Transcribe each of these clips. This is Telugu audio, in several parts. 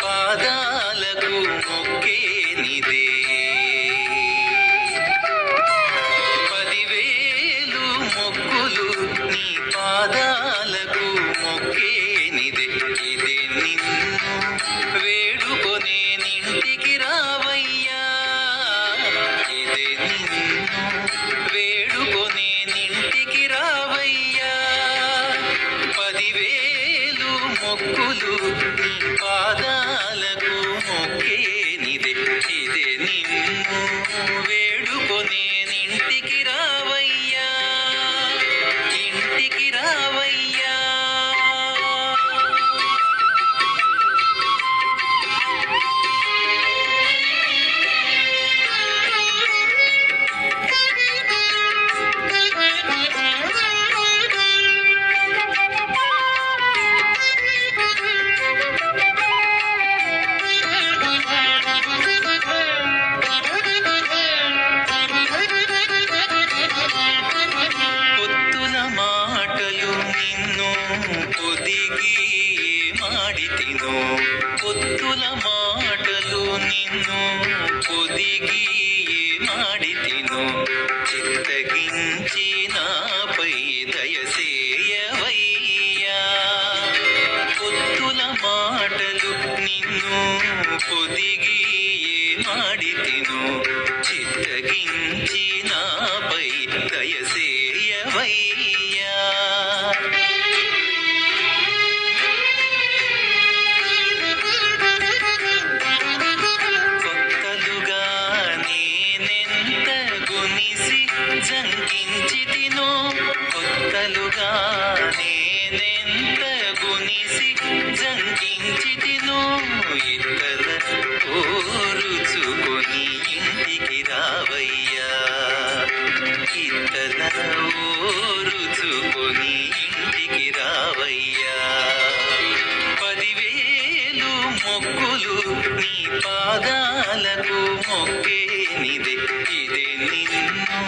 పాదాలకు మొక్కేనిదే పదివేలు మొక్కులు నీ పాదాలకు మొక్కేనిదే ఇదే నిన్ను వేడుకొనే నింటికి రావయ్యా. ఇదే నిన్ను వేడుకొనే నింటికి రావ పదివేలు మొక్కులు నీ పాదాలకు మొక్కేనిదే ఇదే నిన్ను. మాటలు నిన్ను పొదిగి మాడితిను. చిత్తగించి నాపై దయసేయవయ్యా పొత్తుల మాటలు నిన్ను పొదిగి మాడితిను. చిత్తగించి నాపై దయసే రావయ్యా పదివేలు మొక్కులు నీ పాదాలకు మొక్కేనిదే. ఇదే నిన్ను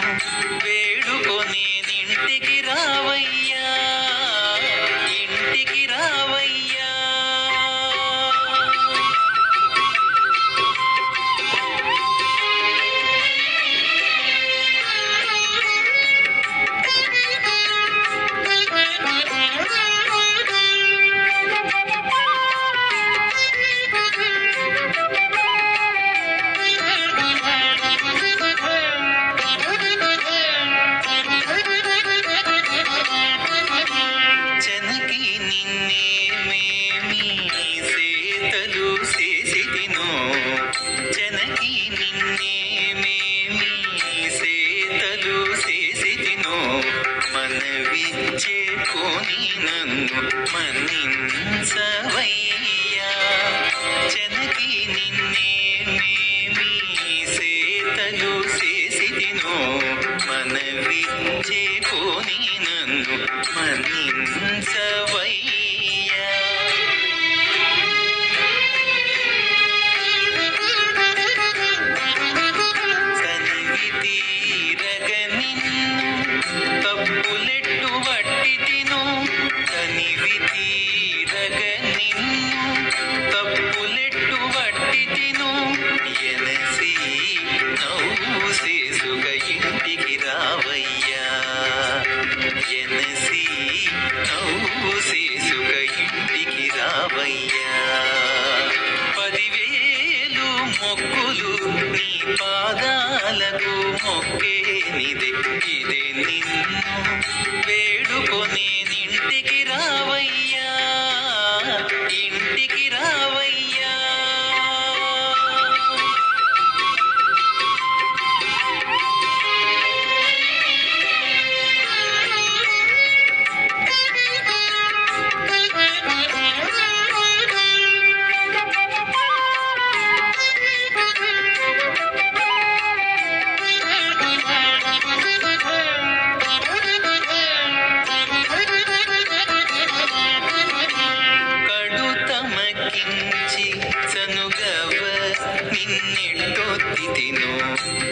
చెనకి నిన్నేమేమి సేతలు చేసిదినో మనవి చేకొని నన్ను మన్నించవయ్యా. చెనకి నిన్నేమేమి సేతలు చేసిదినో మనవి చేకొని నన్ను మన్నించవయ్యా. మొక్కేనిదే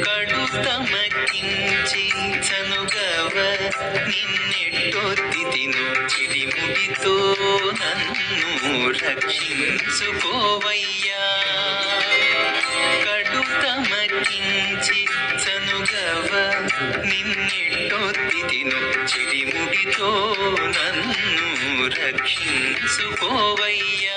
కడు తమకించి సనుగవ నిన్నెట్టొత్తితినో కడు తమకించి చనుగవ నిన్నెట్టొత్తితినో చిడిముడితో నన్ను రక్షించుకోవయ్యా. కడు తమకించి చనుగవ నిన్నెట్టొత్తితినో చిడిముడితో నన్ను రక్షించుకోవయ్యా.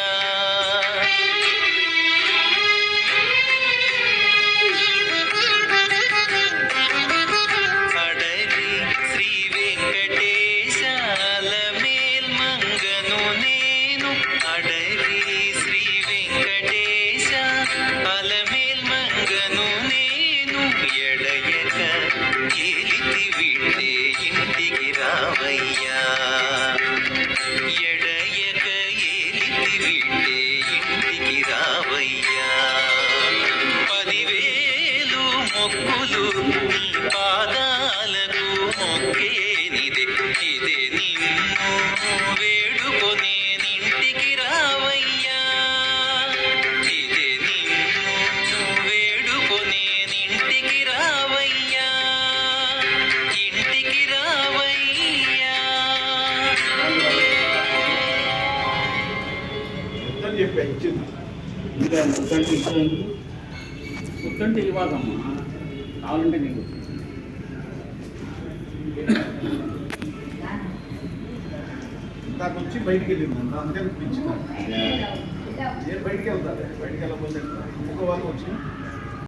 వద్దని చెప్పా ఇచ్చింది ఇంకా వద్దంటే ఇచ్చినందుకు వద్దంటే ఇవ్వదమ్మా కావాలంటే నీకు నాకు వచ్చి బయటికి వెళ్ళింది. అందుకని ఇచ్చింది నేను బయటికి వెళ్తాను. బయటికి వెళ్ళకపోతే ఇంకో వాళ్ళు వచ్చి